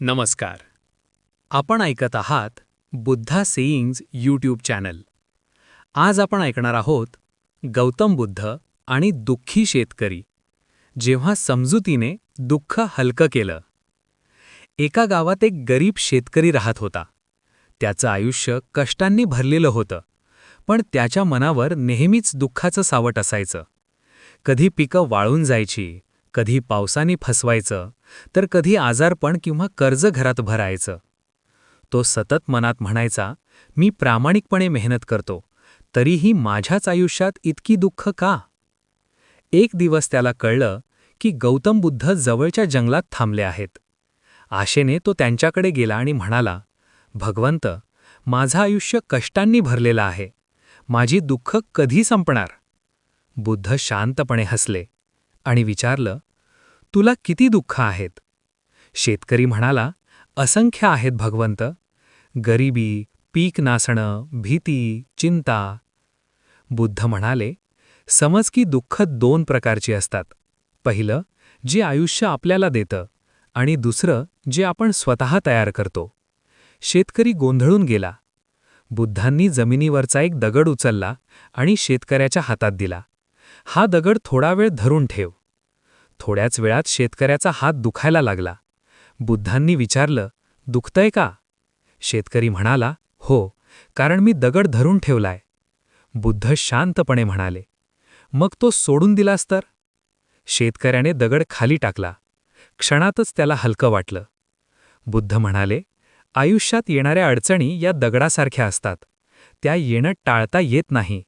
नमस्कार. आपण ऐकत आहात बुद्धा सेईंग्ज यूट्यूब चॅनल. आज आपण ऐकणार आहोत गौतम बुद्ध आणि दुःखी शेतकरी. जेव्हा समजुतीने दुःख हलकं केलं. एका गावात एक गरीब शेतकरी राहत होता. त्याचं आयुष्य कष्टांनी भरलेलं होतं. पण त्याच्या मनावर नेहमीच दुःखाचं सावट असायचं. कधी पिकं वाळून जायची कधी पावसाने फसवायचं तर कधी आजारपण किंवा कर्ज घरात भरायचं. तो सतत मनात म्हणायचा मी प्रामाणिकपणे मेहनत करतो तरीही माझ्याच आयुष्यात इतकी दुःख का? एक दिवस त्याला कळलं की गौतम बुद्ध जवळच्या जंगलात थांबले आहेत. आशेने तो त्यांच्याकडे गेला आणि म्हणाला भगवंत माझं आयुष्य कष्टांनी भरलेलं आहे. माझी दुःख कधी संपणार? बुद्ध शांतपणे हसले आणि विचारलं तुला किती दुःख आहेत? शेतकरी म्हणाला असंख्य आहेत भगवंत. गरिबी पीक नासणं भीती चिंता. बुद्ध म्हणाले समज की दुःख दोन प्रकारची असतात. पहिलं जे आयुष्य आपल्याला देतं आणि दुसरं जे आपण स्वतः तयार करतो. शेतकरी गोंधळून गेला. बुद्धांनी जमिनीवरचा एक दगड उचलला आणि शेतकऱ्याच्या हातात दिला. हा दगड थोडा वेळ धरून ठेव. थोड्याच वेळात शेतकऱ्याचा हात दुखायला लागला. बुद्धांनी विचारलं दुखतंय का? शेतकरी म्हणाला हो कारण मी दगड धरून ठेवलाय. बुद्ध शांतपणे म्हणाले मग तो सोडून दिलास तर? शेतकऱ्याने दगड खाली टाकला. क्षणातच त्याला हलकं वाटलं. बुद्ध म्हणाले आयुष्यात येणाऱ्या अडचणी या दगडासारख्या असतात. त्या येणं टाळता येत नाही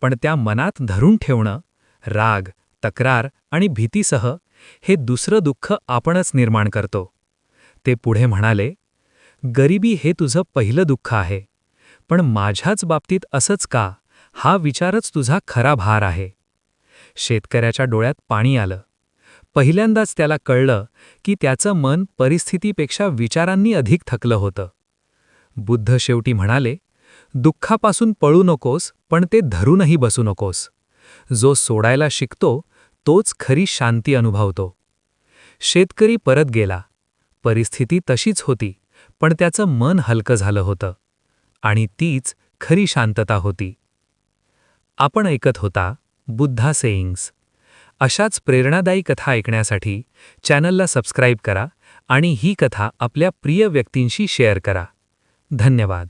पण त्या मनात धरून ठेवणं राग तक्रार आणि भीतीसह हे दुसरं दुःख आपणच निर्माण करतो. ते पुढे म्हणाले गरिबी हे तुझं पहिलं दुःख आहे पण माझ्याच बाबतीत असंच का? हा विचारच तुझा खरा भार आहे. शेतकऱ्याच्या डोळ्यात पाणी आलं. पहिल्यांदाच त्याला कळलं की त्याचं मन परिस्थितीपेक्षा विचारांनी अधिक थकलं होतं. बुद्ध शेवटी म्हणाले दुःखापासून पळू नकोस पण ते धरूनही बसू नकोस. जो सोडायला शिकतो तोच खरी शांती अनुभवतो. शेतकरी परत गेला. परिस्थिती तशीच होती पण त्याचं मन हलकं झालं होतं. आणि तीच खरी शांतता होती. आपण ऐकत होता बुद्धा सेईंग्स. अशाच प्रेरणादायी कथा ऐकण्यासाठी चॅनलला सबस्क्राईब करा आणि ही कथा आपल्या प्रिय व्यक्तींशी शेअर करा. धन्यवाद.